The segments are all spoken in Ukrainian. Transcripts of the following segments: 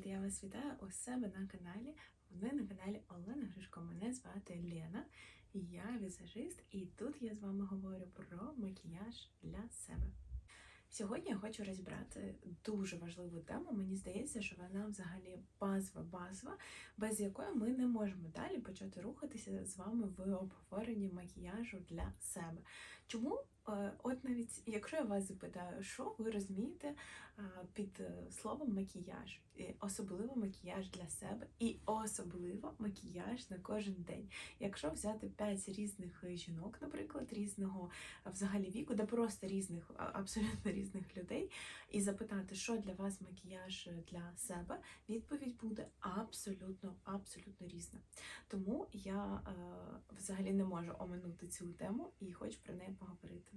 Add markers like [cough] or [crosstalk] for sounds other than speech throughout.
Привіт, я вас вітаю у себе на каналі. Вони на каналі Олена Гришко. Мене звати Лена, я візажист, і тут я з вами говорю про макіяж для себе. Сьогодні я хочу розібрати дуже важливу тему. Мені здається, що вона взагалі базова, базова, без якої ми не можемо далі почати рухатися з вами в обговоренні макіяжу для себе. Чому? Е, От навіть якщо я вас запитаю, що ви розумієте е, під е, словом макіяж, особливо макіяж для себе, і особливо макіяж на кожен день. Якщо взяти п'ять різних жінок, наприклад, різного взагалі віку, де просто різних, абсолютно різних людей, і запитати, що для вас макіяж для себе, відповідь буде абсолютно, абсолютно різна. Тому я е, взагалі не можу оминути цю тему і хочу про неї поговорити.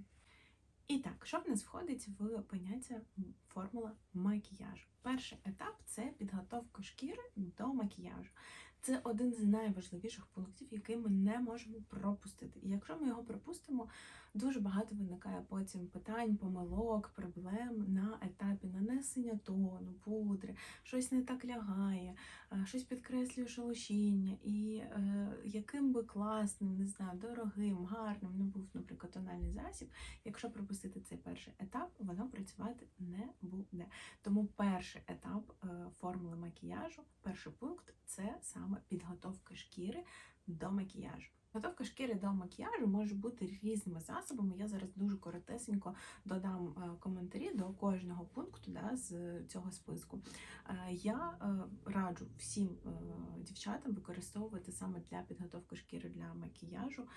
І так, що в нас входить в поняття формула макіяжу? Перший етап це підготовка шкіри до макіяжу. Це один з найважливіших пунктів, який ми не можемо пропустити. І якщо ми його пропустимо, дуже багато виникає потім питань, помилок, проблем на етапі нанесення тону, пудри, щось не так лягає, е, щось підкреслює шелушіння. І е, яким би класним, не знаю, дорогим, гарним не був, наприклад, тональний засіб, якщо пропустити цей перший етап, воно працювати не буде. Тому перший етап е, формули макіяжу, перший пункт це саме підготовка шкіри до макіяжу. Підготовка шкіри до макіяжу може бути різними засобами. Я зараз дуже коротесенько додам е, коментарі до кожного пункту да, з цього списку. Е, Я е, раджу всім дівчатам використовувати саме для підготовки шкіри для макіяжу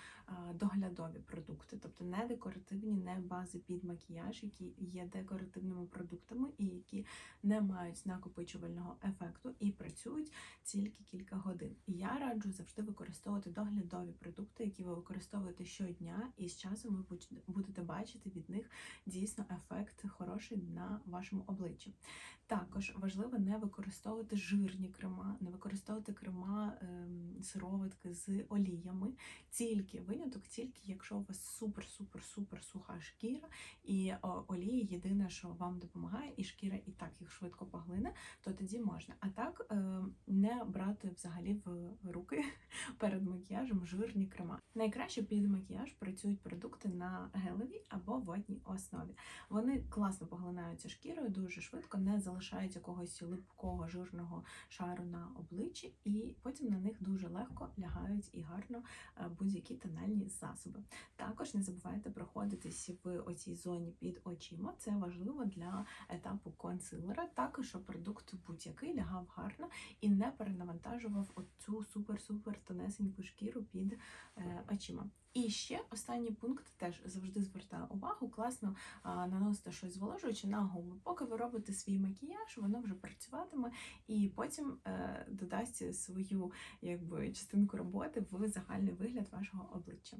доглядові продукти, тобто не декоративні, не бази під макіяж, які є декоративними продуктами і які не мають накопичувального ефекту і працюють тільки кілька годин. І я раджу завжди використовувати доглядові продукти, які ви використовуєте щодня, і з часом ви будете- бачити від них дійсно ефект хороший на вашому обличчі. Також важливо не використовувати жирні крема, не використовувати крема ем, сироватки з оліями. Тільки виняток, тільки якщо у вас супер, супер, супер суха шкіра, і о, олії єдине, що вам допомагає, і шкіра і так їх швидко поглине, то тоді можна. А так е, не брати взагалі в руки перед макіяжем жирні крема. Найкраще під макіяж працюють продукти на гелевій або водній основі. Вони класно поглинаються шкірою дуже швидко, не залишають якогось липкого жирного шару на обличчі, і потім на них дуже легко лягають і гарно е, будь-які тональні засоби. Також не забувайте проходитись в оцій зоні під очима. Це важливо для етапу консилера, також щоб продукт будь-який лягав гарно і не перенавантажував оцю супер-супер тонесеньку шкіру під очима. І ще останній пункт теж завжди звертаю увагу. Класно наносити щось зволожуючи на губи. Поки ви робите свій макіяж, воно вже працюватиме і потім е, додасть свою якби частинку роботи в загальний вигляд вашого обличчя.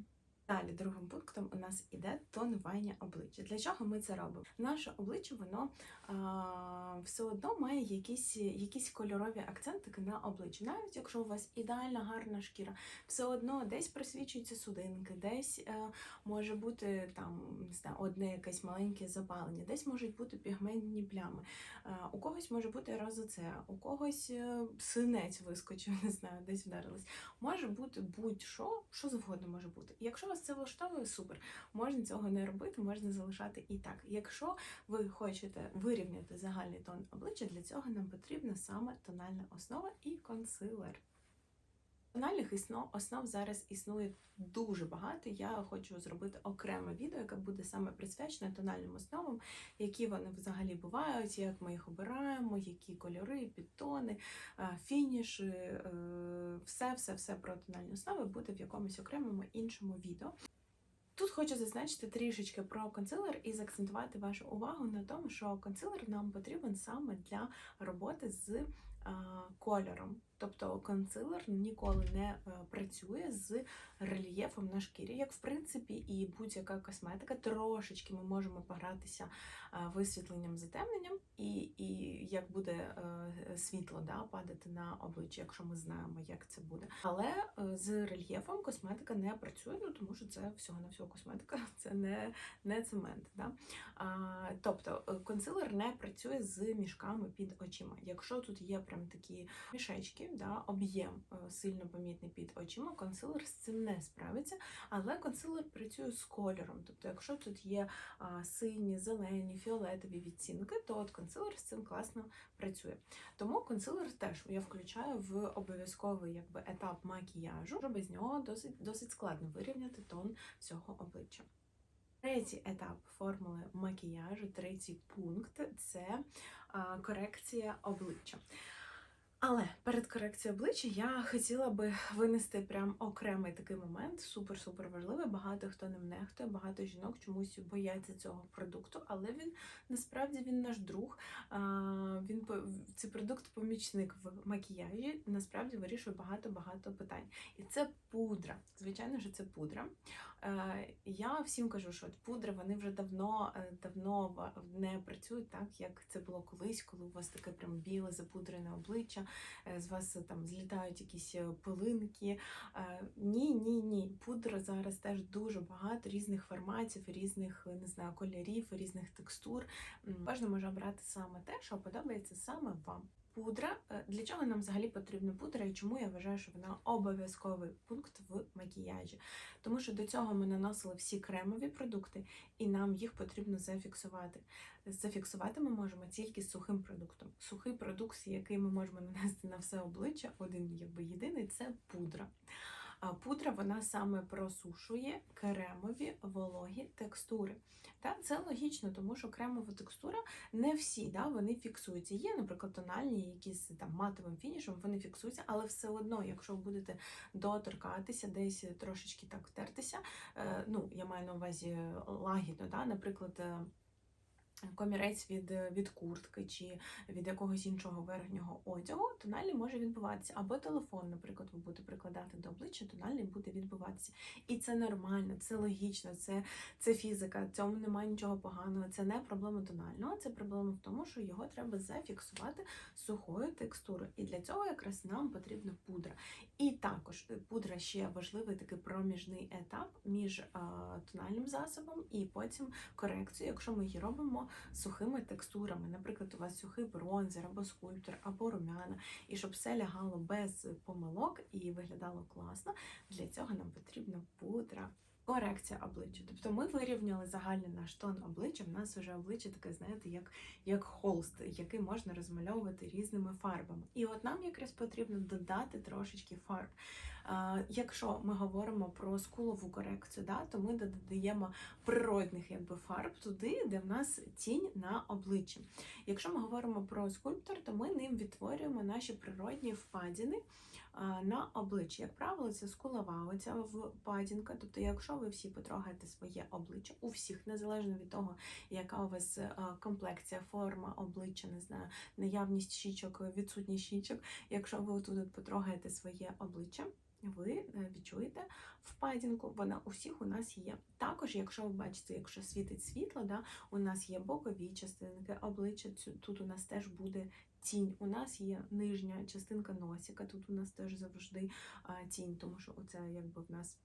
Далі, другим пунктом у нас іде тонування обличчя. Для чого ми це робимо? Наше обличчя воно а, все одно має якісь, якісь кольорові акцентики на обличчі. Навіть якщо у вас ідеальна гарна шкіра, все одно десь просвічуються судинки, десь е, може бути там не знаю, одне якесь маленьке запалення, десь можуть бути пігментні плями. Е, у когось може бути розоцеа, у когось е, синець вискочив, [laughs] не знаю, десь вдарилась. Може бути будь-що, що завгодно може бути. Якщо вас це влаштовує, супер. Можна цього не робити, можна залишати і так. Якщо ви хочете вирівняти загальний тон обличчя, для цього нам потрібна саме тональна основа і консилер. Тональних основ зараз існує дуже багато. Я хочу зробити окреме відео, яке буде саме присвячене тональним основам, які вони взагалі бувають, як ми їх обираємо, які кольори, підтони, е, фініші, е, все, все, все про тональні основи буде в якомусь окремому іншому відео. Тут хочу зазначити трішечки про консилер і заакцентувати вашу увагу на тому, що консилер нам потрібен саме для роботи з кольором. Тобто консилер ніколи не е, працює з рельєфом на шкірі, як в принципі і будь-яка косметика. Трошечки ми можемо погратися е, висвітленням, затемненням, і, і як буде е, світло да, падати на обличчя, якщо ми знаємо, як це буде. Але з рельєфом косметика не працює, ну тому що це всього на всього косметика, [laughs] це не, не цемент. Да? Тобто консилер не працює з мішками під очима. Якщо тут є прям прям такі мішечки, да, об'єм е, сильно помітний під очима. Консилер з цим не справиться, але консилер працює з кольором. Тобто, якщо тут є сині, зелені, фіолетові відцінки, то от консилер з цим класно працює. Тому консилер теж я включаю в обов'язковий якби етап макіяжу, що без нього досить досить складно вирівняти тон всього обличчя. Третій етап формули макіяжу, третій пункт це корекція обличчя. Але перед корекцією обличчя я хотіла би винести прям окремий такий момент, супер-супер важливий. Багато хто ним нехтує, багато жінок чомусь бояться цього продукту, але він насправді він наш друг. Він цей продукт помічник в макіяжі. Насправді вирішує багато-багато питань. І це пудра. Звичайно ж, це пудра. Е, Я всім кажу, що от пудри вони вже давно е, давно не працюють так, як це було колись, коли у вас таке прям біле запудрене обличчя, е, з вас там злітають якісь пилинки. Ні, ні, ні. Пудр зараз теж дуже багато різних форматів, різних не знаю, кольорів, різних текстур. Кожен може обрати саме те, що подобається саме вам. Пудра. Е, Для чого нам взагалі потрібна пудра і чому я вважаю, що вона обов'язковий пункт в макіяжі? Тому що до цього ми наносили всі кремові продукти, і нам їх потрібно зафіксувати. Зафіксувати ми можемо тільки сухим продуктом. Сухий продукт, який ми можемо нанести на все обличчя, один якби єдиний це пудра. А пудра вона саме просушує кремові вологі текстури. Та це логічно, тому що кремова текстура не всі да, вони фіксуються. Є, наприклад, тональні, які з там матовим фінішем, вони фіксуються, але все одно, якщо ви будете доторкатися, десь трошечки так втертися, е, ну я маю на увазі лагідно, да, наприклад. Комірець від, від куртки чи від якогось іншого верхнього одягу, тональний може відбуватися. Або телефон, наприклад, ви будете прикладати до обличчя, тональний буде відбуватися. І це нормально, це логічно, це, це фізика, в цьому немає нічого поганого. Це не проблема тонального, це проблема в тому, що його треба зафіксувати сухою текстурою. І для цього якраз нам потрібна пудра. І також е, пудра ще важливий такий проміжний етап між а, тональним засобом і потім корекцією, якщо ми її робимо сухими текстурами. Наприклад, у вас сухий бронзер або скульптор, або румяна, і щоб все лягало без помилок і виглядало класно, для цього нам потрібна пудра. Корекція обличчя. Тобто ми вирівняли загальний наш тон обличчя. В нас вже обличчя таке, знаєте, як, як холст, який можна розмальовувати різними фарбами. І от нам якраз потрібно додати трошечки фарб. Якщо ми говоримо про скулову корекцію, да, то ми додаємо природних якби, фарб туди, де в нас тінь на обличчі. Якщо ми говоримо про скульптор, то ми ним відтворюємо наші природні впадіни на обличчі. Як правило, це скулова, оця впадінка. Тобто, якщо ви всі потрогаєте своє обличчя, у всіх, незалежно від того, яка у вас е, комплекція, форма обличчя, не знаю, наявність щічок, відсутність щічок, якщо ви тут потрогаєте своє обличчя. Ви е, відчуєте впадінку, вона у всіх у нас є. Також, якщо ви бачите, якщо світить світло, да, у нас є бокові частинки обличчя, тут у нас теж буде тінь. У нас є нижня частинка носика, тут у нас теж завжди тінь, тому що оце якби в нас.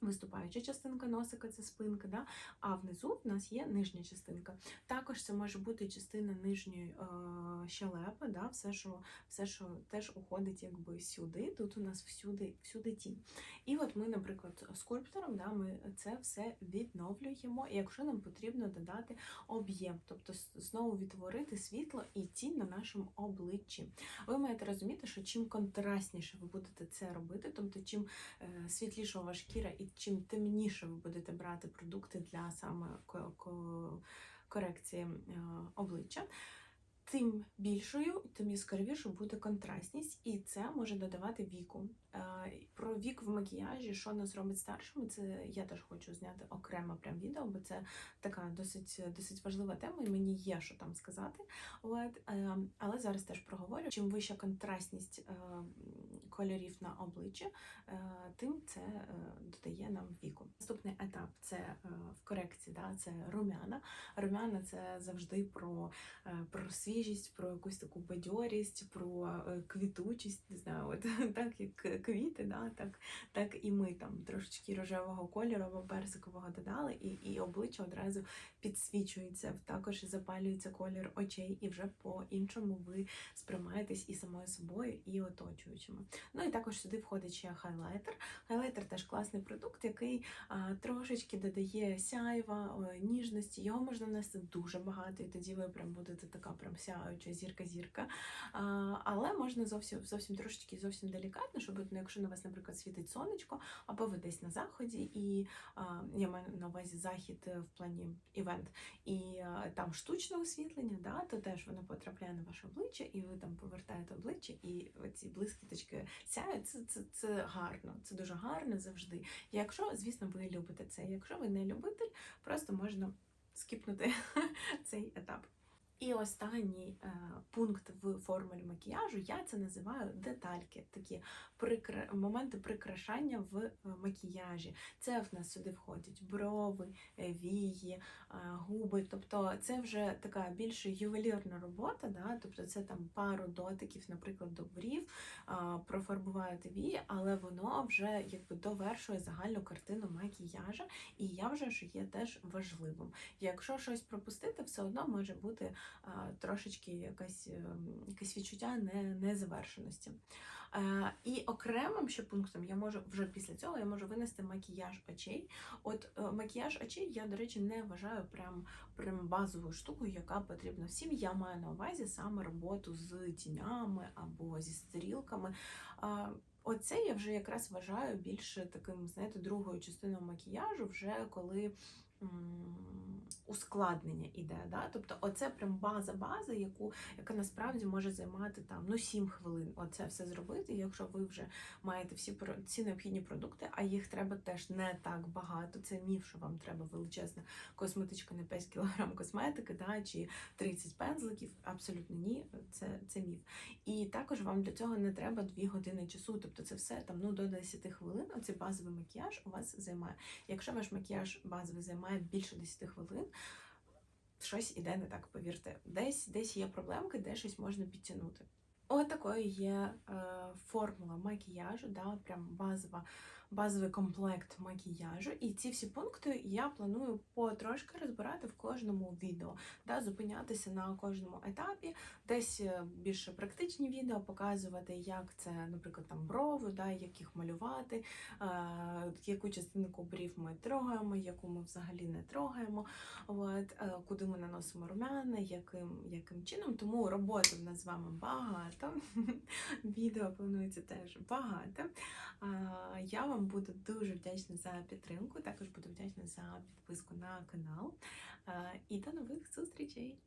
Виступаюча частинка носика це спинка, да? а внизу в нас є нижня частинка. Також це може бути частина нижньої е, щелепи, да? все, що, все, що теж уходить якби сюди. Тут у нас всюди, всюди тінь. І от ми, наприклад, скульптором, да, ми це все відновлюємо, і якщо нам потрібно додати об'єм, тобто знову відтворити світло і тінь на нашому обличчі. Ви маєте розуміти, що чим контрастніше ви будете це робити, тобто чим е, світліша вас шкіра і чим темніше ви будете брати продукти для саме ко- ко- корекції е, обличчя. Тим більшою, тим яскравішою буде контрастність, і це може додавати віку. Е, Про вік в макіяжі, що нас робить старшими, це я теж хочу зняти окремо прям відео, бо це така досить досить важлива тема, і мені є що там сказати. От, е, але зараз теж проговорю. Чим вища контрастність е, кольорів на обличчі, тим це додає нам віку. Наступний етап це в корекції, да, це румяна. Румяна це завжди про, про свіжість, про якусь таку бадьорість, про квітучість, не знаю, от [laughs] так як [laughs] квіти, да, так, так і ми там трошечки рожевого кольору або персикового додали, і, і обличчя одразу підсвічується, також запалюється колір очей, і вже по-іншому ви сприймаєтесь і самою собою, і оточуючими. Ну і також сюди входить ще хайлайтер. Хайлайтер теж класний продукт, який а, трошечки додає сяйва, ніжності. Його можна нести дуже багато, і тоді ви прям будете така прям сяюча зірка-зірка. Але можна зовсім зовсім трошечки зовсім делікатно, щоб ну, якщо на вас, наприклад, світить сонечко, або ви десь на заході, і я маю на увазі захід е, в плані івент, і там штучне освітлення, да, то теж воно потрапляє на ваше обличчя, і ви там повертаєте обличчя, і ці блискіточки сяють. Це, це, це гарно, це дуже гарно завжди. Якщо, звісно, ви любите це. Якщо ви не любитель, просто можна скіпнути [laughs] цей етап. І останній е, пункт в формулі макіяжу я це називаю детальки, такі прикра... моменти прикрашання в е, макіяжі. Це в нас сюди входять брови, е, вії, губи. Тобто це вже така більш ювелірна робота. Да? Тобто це там пару дотиків, наприклад, до брів, профарбувати вії, але воно вже якби довершує загальну картину макіяжа. І я вже що є теж важливим. Якщо щось пропустити, все одно може бути трошечки якась, ем, якесь відчуття незавершеності. Е, І окремим ще пунктом я можу вже після цього я можу винести макіяж очей. От е, макіяж очей я, до речі, не вважаю прям, прям базовою штукою, яка потрібна всім. Я маю на увазі саме роботу з тінями або зі стрілками. Оце я вже якраз вважаю більше таким, знаєте, другою частиною макіяжу, вже коли ускладнення іде. Да? Тобто, оце прям база бази, яку, яка насправді може займати там ну 7 хвилин. Оце все зробити. Якщо ви вже маєте всі всі необхідні продукти, а їх треба теж не так багато. Це міф, що вам треба величезна косметичка на 5 кг косметики, да? чи 30 пензликів. Абсолютно ні, це, це міф. І також вам для цього не треба 2 години часу. Тобто це все там ну до 10 хвилин. Оцей базовий макіяж у вас займає. Якщо ваш макіяж базовий займає більше 10 хвилин, щось іде не так, повірте. Десь десь є проблемки, де щось можна підтягнути. Ось такою є е, формула макіяжу, да, прям базова, базовий комплект макіяжу. І ці всі пункти я планую потрошки розбирати в кожному відео, да, зупинятися на кожному етапі, десь е, більше практичні відео, показувати, як це, наприклад, там брови, да, як їх малювати, е, яку частинку брів ми трогаємо, яку ми взагалі не трогаємо, от, е, куди ми наносимо румяна, яким, яким чином. Тому роботи в нас з вами багато. [laughs] Відео планується теж багато. А, Я вам буду дуже вдячна за підтримку, також буду вдячна за підписку на канал. І до нових зустрічей!